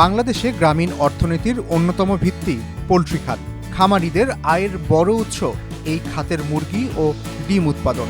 বাংলাদেশে গ্রামীণ অর্থনীতির অন্যতম ভিত্তি পোলট্রি খাত। খামারিদের আয়ের বড় উৎস এই খাতের মুরগি ও ডিম উৎপাদন।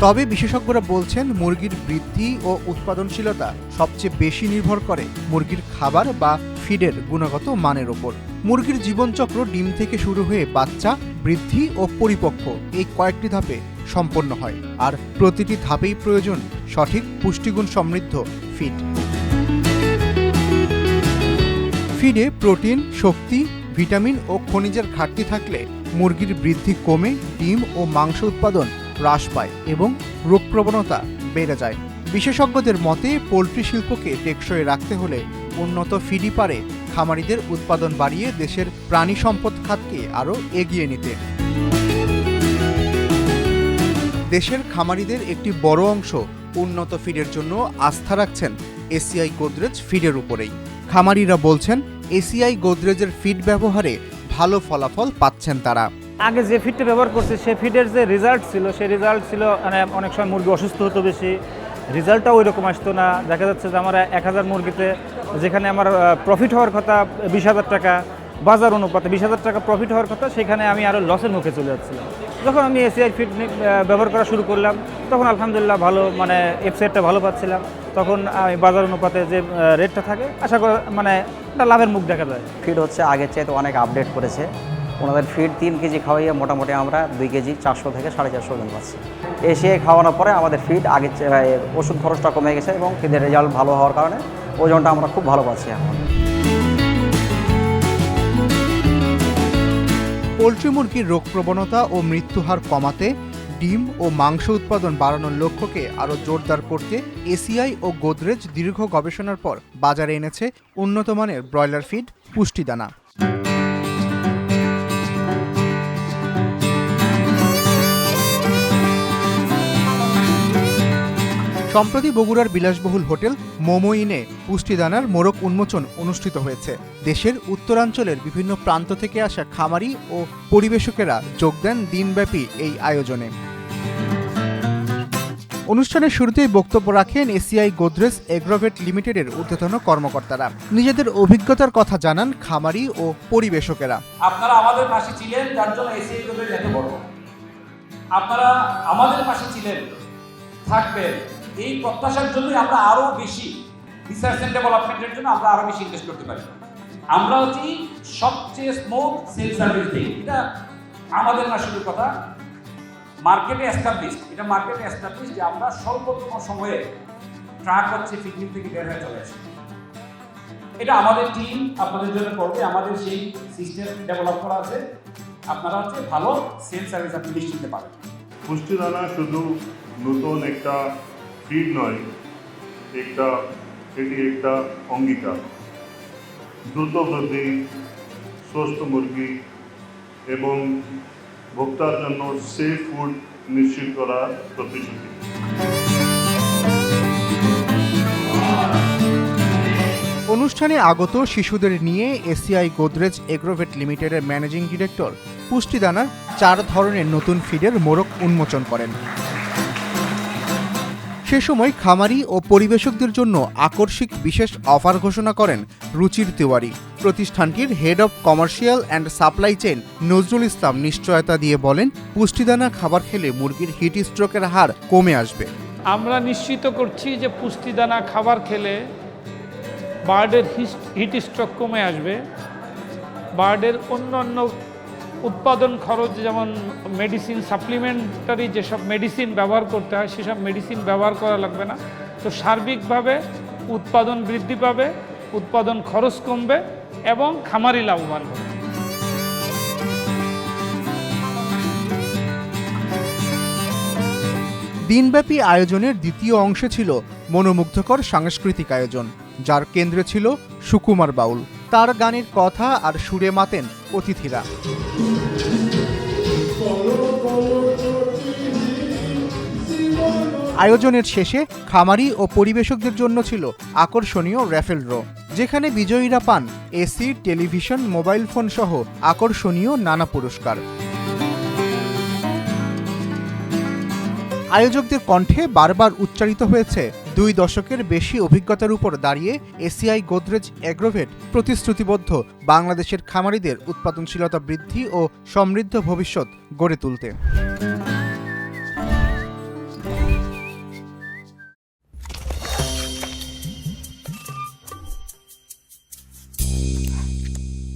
তবে বিশেষজ্ঞরা বলছেন, মুরগির বৃদ্ধি ও উৎপাদনশীলতা সবচেয়ে বেশি নির্ভর করে মুরগির খাবার বা ফিডের গুণগত মানের ওপর। মুরগির জীবনচক্র ডিম থেকে শুরু হয়ে বাচ্চা, বৃদ্ধি ও পরিপক্ক এই কয়েকটি ধাপে সম্পন্ন হয়। আর প্রতিটি ধাপেই প্রয়োজন সঠিক, পুষ্টিগুণ সমৃদ্ধ ফিড ফিডে প্রোটিন শক্তি ভিটামিন ও খনিজের ঘাটতি থাকলে মুরগির বৃদ্ধি কমে, ডিম ও মাংস উৎপাদন হ্রাস পায় এবং রোগ প্রবণতা বেড়ে যায়। বিশেষজ্ঞদের মতে, পোলট্রি শিল্পকে টেকসই রাখতে হলে উন্নত ফিডি পারে খামারিদের উৎপাদন বাড়িয়ে দেশের প্রাণী সম্পদ খাতকে আরও এগিয়ে নিতে। দেশের খামারিদের একটি বড় অংশ উন্নত ফিডের জন্য আস্থা রাখছেন এসিআই গোদরেজ ফিডের উপরেই। খামারিরা বলছেন, এসিআই গোদরেজের ফিড ব্যবহারে ভালো ফলাফল পাচ্ছেন তারা। আগে যে ফিডটা ব্যবহার করছে সেই ফিডের যে রেজাল্ট ছিল সেই রেজাল্ট ছিল মানে অনেক সময় মুরগি অসুস্থ হতো বেশি। রেজাল্টটাও ওই রকম আসতো না। দেখা যাচ্ছে যে আমার এক হাজার মুরগিতে, যেখানে আমার প্রফিট হওয়ার কথা বিশ হাজার টাকা, বাজার অনুপাতে বিশ হাজার টাকা প্রফিট হওয়ার কথা, সেখানে আমি আরও লসের মুখে চলে যাচ্ছিলাম। যখন আমি এসিআই ফিড ব্যবহার করা শুরু করলাম, তখন আলহামদুলিল্লাহ ভালো মানে ওয়েবসাইটটা ভালো পাচ্ছিলাম। তখন আমি বাজার অনুপাতে যে রেটটা থাকে, আশা করা মানে একটা লাভের মুখ দেখা যায়। ফিড হচ্ছে আগের চাইতে অনেক আপডেট করেছে। ওনাদের ফিড তিন কেজি খাওয়াইয়ে মোটামুটি আমরা দুই কেজি চারশো থেকে সাড়ে চারশো ওজন পাচ্ছি। এসে খাওয়ানোর পরে আমাদের ফিড আগের ওষুধ খরচটা কমে গেছে এবং ফিডের রেজাল্ট ভালো হওয়ার কারণে ওজনটা আমরা খুব ভালো পাচ্ছি এখন। পোলট্রি মুরগির রোগ প্রবণতা ও মৃত্যু হার কমাতে ডিম ও মাংস উৎপাদন বাড়ানোর লক্ষ্যকে আরও জোরদার করতে এসিআই ও গোদরেজ দীর্ঘ গবেষণার পর বাজারে এনেছে উন্নত মানের ব্রয়লার ফিড পুষ্টিদানা। সম্প্রতি বগুড়ার বিলাসবহুল হোটেল মোমোইনে পুষ্টিদানার মোড়ক উন্মোচন অনুষ্ঠিত হয়েছে। দেশের উত্তরাঞ্চলের বিভিন্ন প্রান্ত থেকে আসা খামারি ও পরিবেশকেরা যোগ দেন দিনব্যাপী এই আয়োজনে। অনুষ্ঠানের শুরুতেই বক্তব্য রাখেন এসিআই গোদরেজ এগ্রোভেট লিমিটেডের ঊর্ধ্বতন কর্মকর্তারা। নিজেদের অভিজ্ঞতার কথা জানান খামারি ও পরিবেশকেরা। আপনারা আমাদের পাশে ছিলেন, যার জন্য এসিআই গ্রুপের এত বড়। আপনারা আমাদের পাশে ছিলেন, থাকবেন। এই প্রত্যাশার জন্যই আমরা আরও বেশি রিসার্চ এন্ড ডেভেলপমেন্টের জন্য আমরা আরও বেশি ইনভেস্ট করতে পারি। আমরা হচ্ছি সবচেয়ে স্মুথ সেল সার্ভিস দিই এটা আমাদের না শুধু কথা মার্কেটে এস্টাবলিশ এটা মার্কেটে এস্টাবলিশ যে আমরা স্বল্পতম সময়ে ট্রাক হচ্ছে ফিটনিং থেকে বের হয়ে চলে আসি এটা আমাদের টিম আপনাদের জন্য করবে। আমাদের সেই সিস্টেম ডেভেলপ করা আছে। আপনারা হচ্ছে ভালো সেল সার্ভিস আপনি নিশ্চিন্তে পাবেন। পুষ্টিদানা শুধু নতুন একটা ফিড নয়, একটা, এটি একটা অঙ্গীকার। দ্রুত বৃদ্ধি সুস্থ মুরগি এবং ভোক্তার জন্য সেফ ফুড নিশ্চিত করার প্রতিশ্রুতি। অনুষ্ঠানে আগত শিশুদের নিয়ে এসিআই গোদরেজ এগ্রোভেট লিমিটেডের ম্যানেজিং ডিরেক্টর পুষ্টিদানার চার ধরনের নতুন ফিডের মোড়ক উন্মোচন করেন। সে সময় খামারি ও পরিবেশকদের জন্য আকর্ষিক বিশেষ অফার ঘোষণা করেন রুচির তিওয়ারি। প্রতিষ্ঠানটির head of commercial and supply chain Nazrul Islam নিশ্চয়তা দিয়ে বলেন, পুষ্টিদানা খাবার খেলে মুরগির হিট স্ট্রোকের হার কমে আসবে। আমরা নিশ্চিত করছি যে পুষ্টিদানা খাবার খেলে বার্ডের হিট স্ট্রোক কমে আসবে। বার্ডের অন্যান্য উৎপাদন খরচ, যেমন মেডিসিন সাপ্লিমেন্টারি যেসব মেডিসিন ব্যবহার করতে হয়, সেসব মেডিসিন ব্যবহার করা লাগবে না। তো সার্বিকভাবে উৎপাদন বৃদ্ধি পাবে, উৎপাদন খরচ কমবে এবং খামারি লাভবান হবে। দিনব্যাপী আয়োজনের দ্বিতীয় অংশে ছিল মনোমুগ্ধকর সাংস্কৃতিক আয়োজন, যার কেন্দ্রে ছিল সুকুমার বাউল। তার গানের কথা আর সুরে মাতেন অতিথিরা। আয়োজনের শেষে খামারি ও পরিবেশকদের জন্য ছিল আকর্ষণীয় র্যাফেল ড্র, যেখানে বিজয়ীরা পান এসি টেলিভিশন, মোবাইল ফোন সহ আকর্ষণীয় নানা পুরস্কার। আয়োজকদের কণ্ঠে বারবার উচ্চারিত হয়েছে দুই দশকের বেশি অভিজ্ঞতার উপর দাঁড়িয়ে এসিআই গোদরেজ অ্যাগ্রোভেট প্রতিশ্রুতিবদ্ধ বাংলাদেশের খামারিদের উৎপাদনশীলতা বৃদ্ধি ও সমৃদ্ধ ভবিষ্যৎ গড়ে তুলতে।